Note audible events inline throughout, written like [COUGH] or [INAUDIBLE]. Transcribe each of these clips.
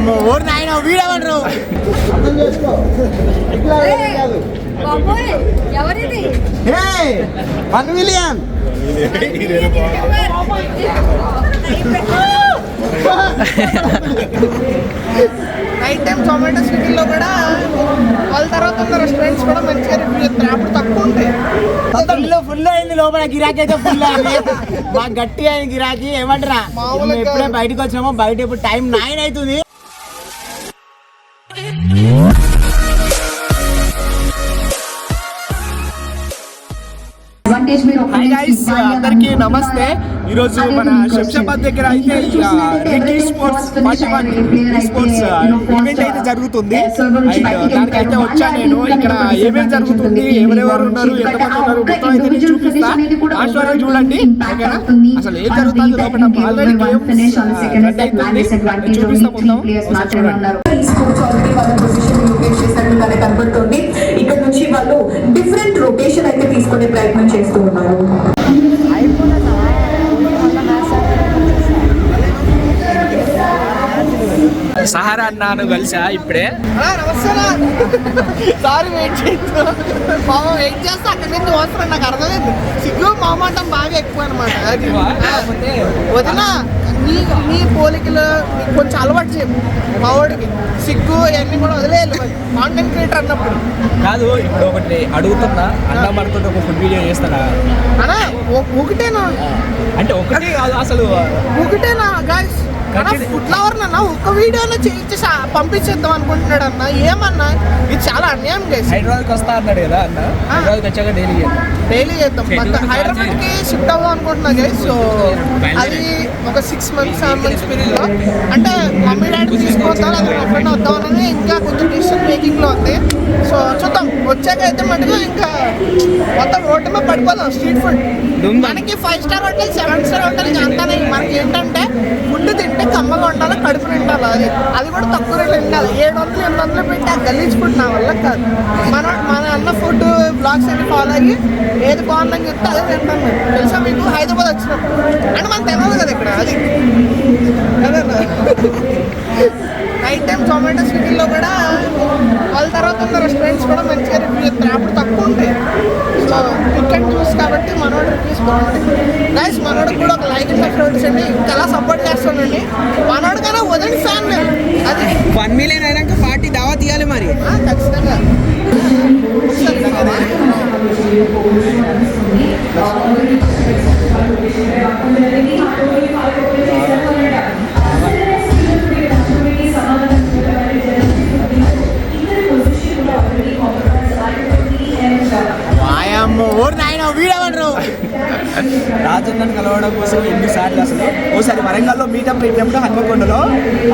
అమ్మో ఓరు నాయన వీడవరు అర్థం చేసుకో ఇట్లా కాదు one million. Night time Zomato స్విగ్గీలో కూడా వాళ్ళ తర్వాత ఉన్న రెస్టారెంట్స్ కూడా మంచిగా రివ్యూ అప్పుడు తక్కువ ఉంటాయి ఫుల్ ఫుల్ అయింది. లోపల గిరాకీ అయితే ఫుల్ అయింది. మాకు గట్టి అయింది గిరాకీ. ఏమంటారా? ఎప్పుడే. బయటకు వచ్చినామో బయట ఇప్పుడు టైం నైన్ అవుతుంది. అందరికీ నమస్తే. ఈరోజు మన శంషాబాద్ దగ్గర అయితే Ricky sports forty one sports event అయితే జరుగుతుంది. అండ్ దానికైతే వచ్చా నేను. ఇక్కడ ఏమేమి జరుగుతుంది ఎవరెవరు ఉన్నారు ఎంతమంది ఉన్నారు మొత్తం అయితే నేను చూపిస్తా. వరకు చూడండి. అసలు ఏం జరుగుతుంది లోపల ఆల్రెడీ అవుతుంది చూపిస్తా మొత్తం. చూడండి. ఈ ఇక్కడ నుంచి వాళ్ళు డిఫరెంట్ రొటేషన్ అయితే తీసుకునే ప్రయత్నం చేస్తూ ఉన్నారు. సహారా అన్నాను కలిసా ఇప్పుడే? సారీ వెయిట్ చేయొచ్చు మామ వెయిట్ చేస్తే. అక్కడి నుంచి వస్తాను నాకు అర్థమైంది సిగ్గు మామాటం బాగా ఎక్కువ అనమాట అది వదిన నీ నీ పోలికలు నీకు కొంచెం అలవాటు చేయము మా వాడికి సిగ్గు ఇవన్నీ కూడా వదిలేయాలి కాంటెంట్ క్రియేటర్ అన్నప్పుడు. కాదు ఇప్పుడు ఒకటి అడుగుతున్నా అన్న మనతో ఒక ఫుడ్ వీడియో చేస్తానా అనా ఒకటేనా? అంటే ఒకటి కాదు అసలు ఒకటేనా గాయస్ ఫుడ్ లవర్ నాన్న ఒక్క వీడియోలో చేయించి పంపించేద్దాం అనుకుంటున్నాడు అన్న. ఏమన్నా? ఇది చాలా అన్యాయం గైస్ హైదరాబాద్కి వస్తా అన్నాడు కదా అన్న. హైదరాబాద్కి వచ్చాక డైలీ డైలీ చేద్దాం. బట్ హైదరాబాద్కి షిఫ్ట్ అవ్వాం అనుకుంటున్నా గైస్ సో అది ఒక సిక్స్ మంత్స్ సెవెన్ మంత్స్ పీరియడ్లో. అంటే మమ్మీ డాడీ తీసుకొద్దాం అది మా ఫ్రెండ్ వద్దాం అనేది ఇంకా కొంచెం డిసిషన్ మేకింగ్లో ఉంది. సో చూద్దాం. వచ్చాక అయితే మటుకు ఇంకా మొత్తం రోడ్డు మీద పడిపోదాం స్ట్రీట్ ఫుడ్ మనకి five star hotel seven star hotel అంతానే మనకి ఏంటంటే కమ్మగా ఉండాలి కడుపు నిండాలి అది అది కూడా తక్కువ రేట్లు ఉండాలి. ఏడు వందలు ఎనిమిది వందలు పెట్టి ఆ గలీజ్ ఫుడ్ నా వల్ల కాదు. మన మన అన్న ఫుడ్ బ్లాగ్స్ అన్ని ఫాలో అయ్యి ఏది బాగుందని చెప్తే అదే తింటాను నేను. తెలుసా మీకు? హైదరాబాద్ వచ్చినప్పుడు అంటే మనకు తినదు కదా ఇక్కడ అది. అదేనా నైట్ టైం జొమాటో స్విగ్గీలో కూడా వాళ్ళ తర్వాత ఉన్న రెస్టారెంట్స్ కూడా మంచిగా రివ్యూ ఇస్తారు అప్పుడు తక్కువ ఉంటాయి సో అండ్ చూస్ కాబట్టి మనోడు రివ్యూస్ బాగుంటాయి గైస్ మనోడికి కూడా ఒక లైక్ సబ్స్క్రైబ్ చేయండి. ఇంకా అలా సపోర్ట్ చేస్తానండి. మనోడు కన్నా వదిలి ఫ్యాన్ అది వన్ మిలియన్ అయినాక పార్టీ దావా తీయాలి మరి. ఖచ్చితంగా. రాజన్నను కలవడం కోసం ఎన్నిసార్లు అసలు? ఓసారి వరంగల్లో మీటప్ పెట్టినప్పుడు హన్మకొండలో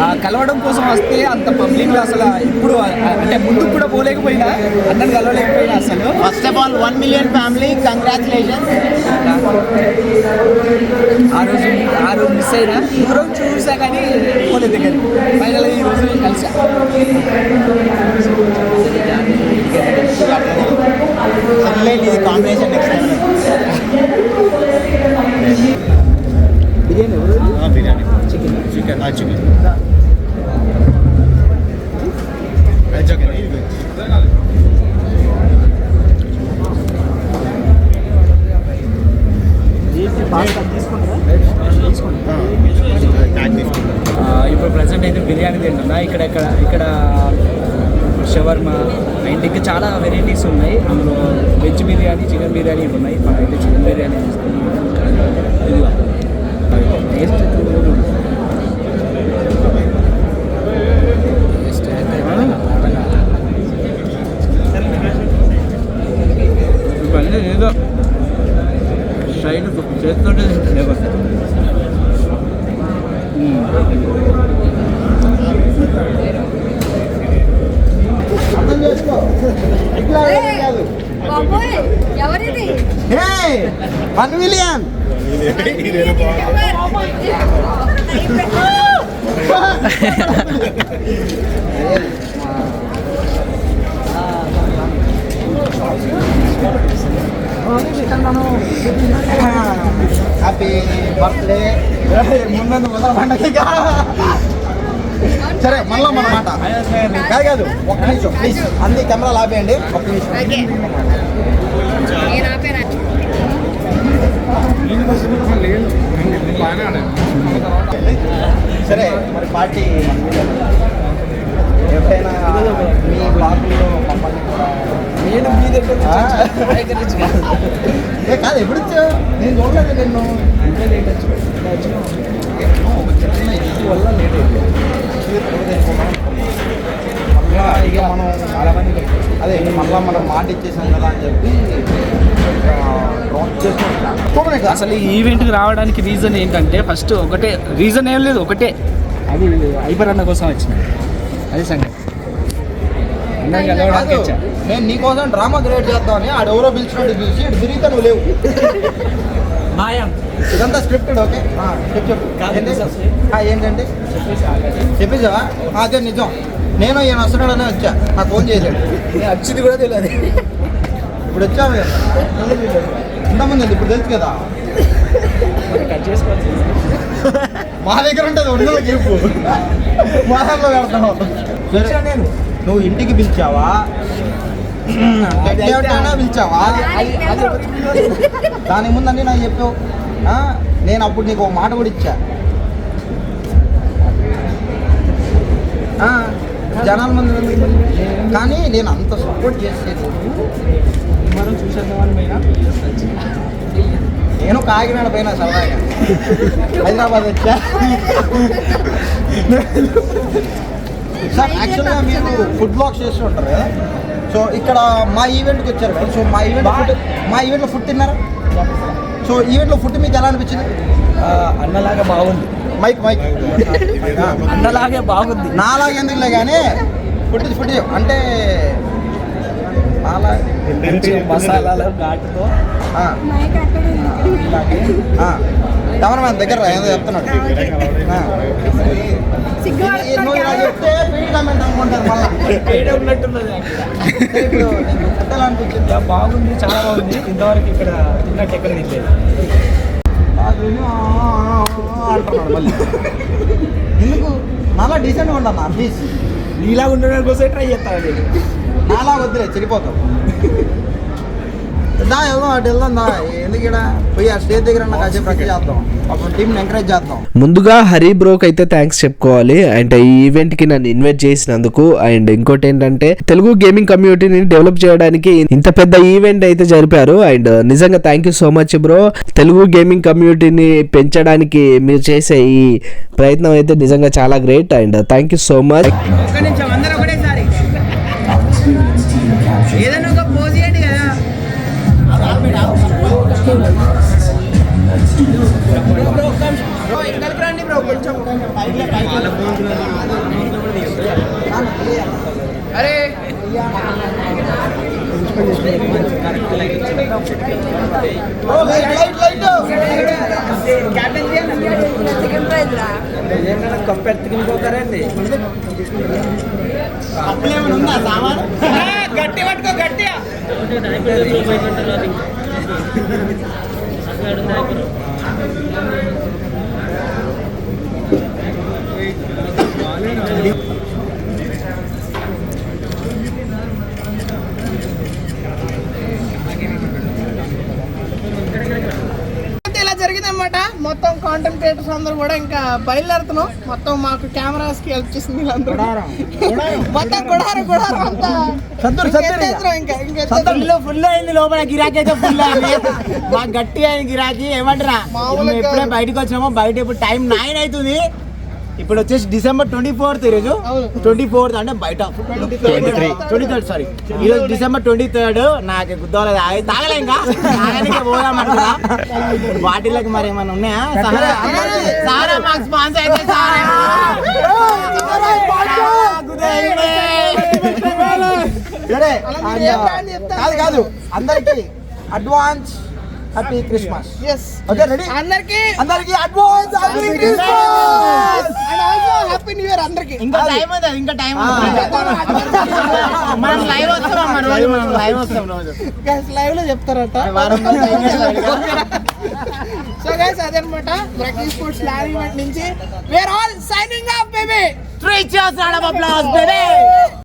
ఆ, కలవడం కోసం వస్తే అంత పబ్లిక్ అసలు ఇప్పుడు అంటే ముందుకు కూడా పోలేకపోయినా అన్నను కలవలేకపోయినా అసలు? First of all one million family congratulation ఆ రోజు ఆ రోజు మిస్ అయినా దూరం చూసా కానీ పోలేదు దగ్గర ఫైనల్ ఈ రోజు కలిసా ఇది combination next biryani chicken chicken chicken చాలా వెరైటీస్ ఉన్నాయి అందులో వెజ్ బిర్యానీ చికెన్ బిర్యానీ ఇవి ఉన్నాయి మనం అయితే చికెన్ బిర్యానీ తీసుకున్నాం ఇదిగో టేస్ట్ టేస్ట్ అయితే ఇవన్నీ ఏదో స్టైల్ చేస్తుంటే లేకపోతే అర్థం చేసుకో ఇట్లా వేరే కాదు బాబోయ్ ఎవరిది వన్ మిలియన్ హ్యాపీ బర్త్డే ముందు మొదలు పండగ సరే మళ్ళా మన మాట. కాదు కాదు ఒక్క నిమిషం ప్లీజ్ అన్ని కెమెరాలు ఆపేయండి ఒక్క నిమిషం. సరే మరి పార్టీ ఎప్పుడైనా మీ బ్లాగుల్లో మమ్మల్ని కూడా నేను మీ దగ్గర ఆ? ఏ కాదు ఎప్పుడు వచ్చావు నేను చూడలేదు నిన్ను వల్ల లేట్ మళ్ళా ఇక మనం చాలా మంది అదే మళ్ళా మనం మాట ఇచ్చేసాం కదా అని చెప్పి అసలు అసలు ఈ ఈవెంట్కి రావడానికి రీజన్ ఏంటంటే ఫస్ట్ ఒకటే రీజన్ ఏం లేదు ఒకటే. అది ఐబర్ అన్న కోసం వచ్చిన. అది సంగతి. నేను నీకోసం డ్రామా క్రియేట్ చేద్దామని ఆడు ఎవరో పిలిచినట్టు పిలిచి ఇటు తిరిగితే నువ్వు లేవు. మాయం. ఇదంతా స్క్రిప్టెడ్ ఓకే ఆ, చెప్పు చెప్పు. కాదు, ఏంటి? నిజం. ఆ, ఏంటండి? చెప్పేసావా అదే నిజం. నేను ఈయన వస్తున్నాడనే వచ్చా. నాకు ఫోన్ చేయలేడు వచ్చింది కూడా తెలియదు. ఇప్పుడు వచ్చావు కదా. ఇంతమంది ఉంది, ఇప్పుడు తెలుసు కదా. మా దగ్గర ఉంటుంది ఒరిజినల్ గిఫ్ట్ మా దాంట్లో పెడతాను. సరే నేను. నువ్వు ఇంటికి పిలిచావా? పిలిచావా? దాని ముందండి నాకు చెప్పావు. నేను అప్పుడు నీకు ఒక మాట కూడా ఇచ్చా. జనాల మంది కానీ నేను అంత సపోర్ట్ చేసేది మనం చూసేద్దామని పోయినా నేను కాకినాడ పైన సరదాగా. హైదరాబాద్ వచ్చా? [LAUGHS] సార్ యాక్చువల్గా మీరు ఫుడ్ బ్లాగ్స్ చేస్తూ ఉంటారు కదా. సో ఇక్కడ మా ఈవెంట్కి వచ్చారు. సో మా ఈవెంట్ ఫుడ్ మా ఈవెంట్లో ఫుడ్ తిన్నారా? సో ఈవెంట్లో ఫుడ్ మీకు ఎలా అనిపించింది? అన్నలాగా బాగుంది. Mic mic. అన్నలాగే బాగుంది. నాలాగా ఎందుకులే కానీ ఫుడ్ ఫుడ్ అంటే మసాలాల ఘాటుతో. ఆ. మైక్ అక్కడ ఉంది. కెమెరామ్యాన్ దగ్గర రా, ఏదో చెప్తున్నాడు. కామెంట్ అనుకుంటారు మళ్ళా. ఉన్నట్టున్నది ఇప్పుడు బాగుంది చాలా బాగుంది. ఇంతవరకు ఇక్కడ తిన్నట్టు ఎక్కడ తినలేదు అంటున్నాడు మళ్ళీ. ఎందుకు? నాలా డీసెంట్గా ఉండన్నా ప్లీజ్ నీలా ఉండడం కోసం ట్రై చేస్తాను నేను. నాలా వద్దులే చెడిపోతావు దా వెళ్దాం అటు వెళ్దాం దా. ఎందుకు ఇక్కడ? పోయి ఆ స్టేజ్ దగ్గర ఉన్న కాసేపు ప్రాక్టీస్ చేద్దాం. అప్పుడు టీంని ఎంకరేజ్ చేద్దాం. ముందుగా హరి బ్రోక్ అయితే థ్యాంక్స్ చెప్పుకోవాలి. అండ్ ఈ ఈవెంట్కి నన్ను ఇన్వైట్ చేసినందుకు. అండ్ ఇంకోటి ఏంటంటే తెలుగు గేమింగ్ కమ్యూనిటీని డెవలప్ చేయడానికి ఇంత పెద్ద ఈవెంట్ అయితే జరిపారు. అండ్ నిజంగా thank you so much bro Telugu gaming కమ్యూనిటీని పెంచడానికి మీరు చేసే ఈ ప్రయత్నం అయితే నిజంగా చాలా great and thank you so much కంపెత్తికిపోతారండి ఉందా సామాన్? గట్టి పట్టుకో గట్టిగా. అయితే కాంటెంట్ క్రియేటర్స్ అందరూ కూడా ఇంకా బయలుదేరుతున్నాం. మొత్తం మాకు కెమెరాస్కి హెల్ప్ చేసింది వీళ్ళందరూ. మొత్తం గుడారం గుడారం అంతా. ఫుల్ ఫుల్ అయింది లోపల గిరాకీ అయితే ఫుల్ అయింది. మాకు గట్టిగా అయింది గిరాకీ. ఏమంటారా? ఎప్పుడే. బయటకు వచ్చినామో. బయట ఇప్పుడు టైం నైన్ అవుతుంది. ఇప్పుడు వచ్చేసి డిసెంబర్ ట్వంటీ ఫోర్త్ ఈరోజు. ట్వంటీ ఫోర్త్ అంటే బయట. ట్వంటీ థర్డ్ సారీ ఈరోజు డిసెంబర్ ట్వంటీ థర్డ్ నాకు గుద్దోలేదు ఆగి తాగలే ఇంకా. తాగడానికి పోదాం అనుకున్నా. వాటిలోకి మరి ఏమైనా ఉన్నాయా? సహారా. సహారా మాకు స్పాన్సర్ అయితే? కాదు కాదు. అందరికి advance happy Christmas Yes. Okay ready అందరికి అందరికి advance happy Christmas and also happy new year అందరికి ఇంకా టైం ఉంది? ఇంకా టైం. మనం లైవ్ వస్తాం అమ్మ రోజు? మనం లైవ్ వస్తాం రోజు. లైవ్లో చెప్తారట. సో గైస్ [LAUGHS] అదనమాట. స్పోర్ట్స్ లారీ నుంచి where all signing off baby three చేస్ రావడం అప్లాస్ బేబీ